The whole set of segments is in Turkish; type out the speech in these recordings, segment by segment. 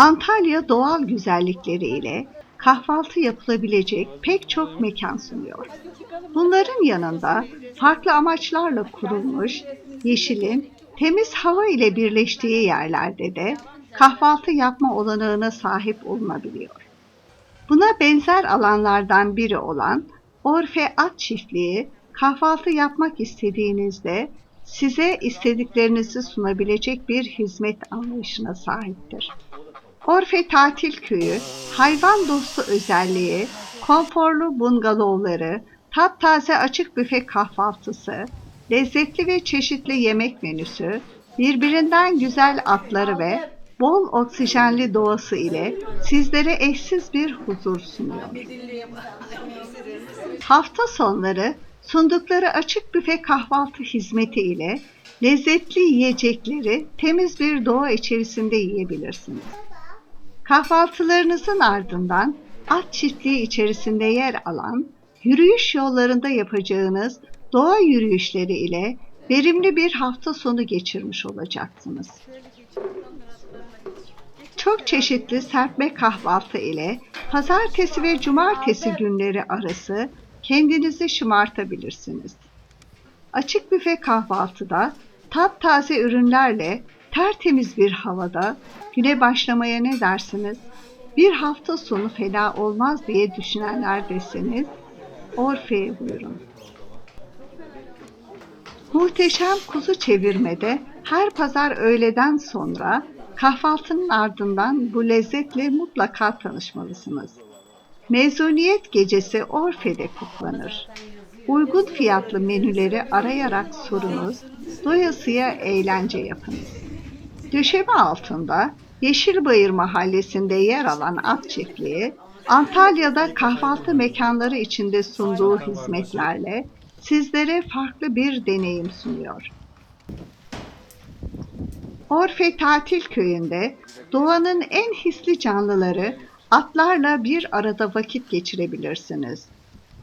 Antalya doğal güzellikleriyle kahvaltı yapılabilecek pek çok mekan sunuyor. Bunların yanında farklı amaçlarla kurulmuş yeşilin temiz hava ile birleştiği yerlerde de kahvaltı yapma olanağına sahip olunabiliyor. Buna benzer alanlardan biri olan Orfe At Çiftliği kahvaltı yapmak istediğinizde size istediklerinizi sunabilecek bir hizmet anlayışına sahiptir. Orfe Tatil Köyü, hayvan dostu özelliği, konforlu bungalovları, taptaze açık büfe kahvaltısı, lezzetli ve çeşitli yemek menüsü, birbirinden güzel atları ve bol oksijenli doğası ile sizlere eşsiz bir huzur sunuyor. Hafta sonları sundukları açık büfe kahvaltı hizmeti ile lezzetli yiyecekleri temiz bir doğa içerisinde yiyebilirsiniz. Kahvaltılarınızın ardından at çiftliği içerisinde yer alan yürüyüş yollarında yapacağınız doğa yürüyüşleri ile verimli bir hafta sonu geçirmiş olacaksınız. Çok çeşitli serpme kahvaltı ile pazartesi ve cumartesi günleri arası kendinizi şımartabilirsiniz. Açık büfe kahvaltıda taptaze ürünlerle tertemiz bir havada güne başlamaya ne dersiniz? Bir hafta sonu fena olmaz diye düşünenler deseniz Orfe'ye buyurun. Muhteşem kuzu çevirmede her pazar öğleden sonra kahvaltının ardından bu lezzetle mutlaka tanışmalısınız. Mezuniyet gecesi Orfe'de kutlanır. Uygun fiyatlı menüleri arayarak sorunuz, doyasıya eğlence yapınız. Döşeme altında Yeşilbayır mahallesinde yer alan at çiftliği, Antalya'da kahvaltı mekanları içinde sunduğu hizmetlerle sizlere farklı bir deneyim sunuyor. Orfe Tatil Köyü'nde doğanın en hisli canlıları atlarla bir arada vakit geçirebilirsiniz.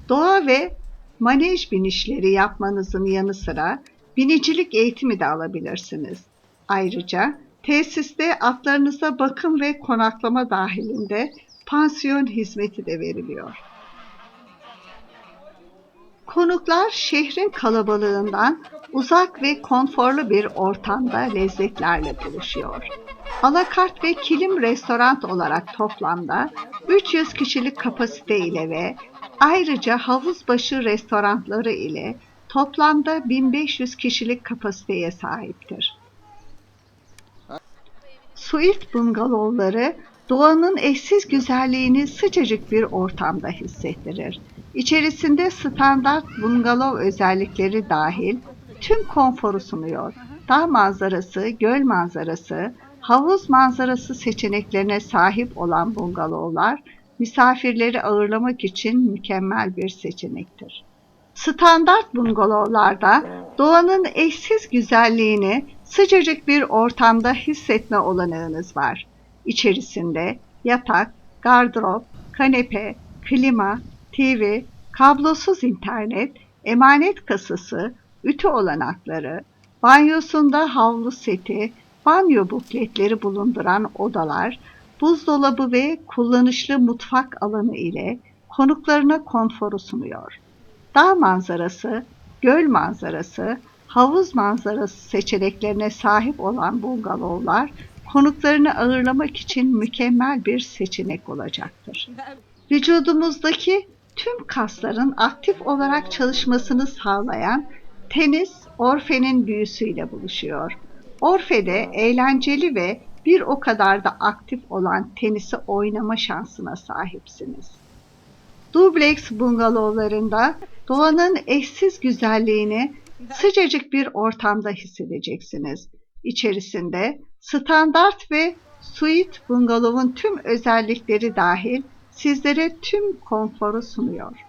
Doğa ve manej binişleri yapmanızın yanı sıra binicilik eğitimi de alabilirsiniz. Ayrıca tesiste atlarınıza bakım ve konaklama dahilinde pansiyon hizmeti de veriliyor. Konuklar şehrin kalabalığından uzak ve konforlu bir ortamda lezzetlerle buluşuyor. Alakart ve kilim restoran olarak toplamda 300 kişilik kapasite ile ve ayrıca havuz başı restoranları ile toplamda 1500 kişilik kapasiteye sahiptir. Suit bungalovları doğanın eşsiz güzelliğini sıcacık bir ortamda hissettirir. İçerisinde standart bungalov özellikleri dahil tüm konforu sunuyor. Dağ manzarası, göl manzarası, havuz manzarası seçeneklerine sahip olan bungalovlar misafirleri ağırlamak için mükemmel bir seçenektir. Standart bungalovlarda doğanın eşsiz güzelliğini sıcacık bir ortamda hissetme olanağınız var. İçerisinde yatak, gardırop, kanepe, klima, TV, kablosuz internet, emanet kasası, ütü olanakları, banyosunda havlu seti, banyo bukletleri bulunduran odalar, buzdolabı ve kullanışlı mutfak alanı ile konuklarına konforu sunuyor. Dağ manzarası, göl manzarası, havuz manzarası seçeneklerine sahip olan bungalovlar konuklarını ağırlamak için mükemmel bir seçenek olacaktır. Vücudumuzdaki tüm kasların aktif olarak çalışmasını sağlayan tenis Orfe'nin büyüsüyle buluşuyor. Orfe'de eğlenceli ve bir o kadar da aktif olan tenisi oynama şansına sahipsiniz. Dublex bungalovlarında doğanın eşsiz güzelliğini sıcacık bir ortamda hissedeceksiniz. İçerisinde standart ve suite bungalovun tüm özellikleri dahil sizlere tüm konforu sunuyor.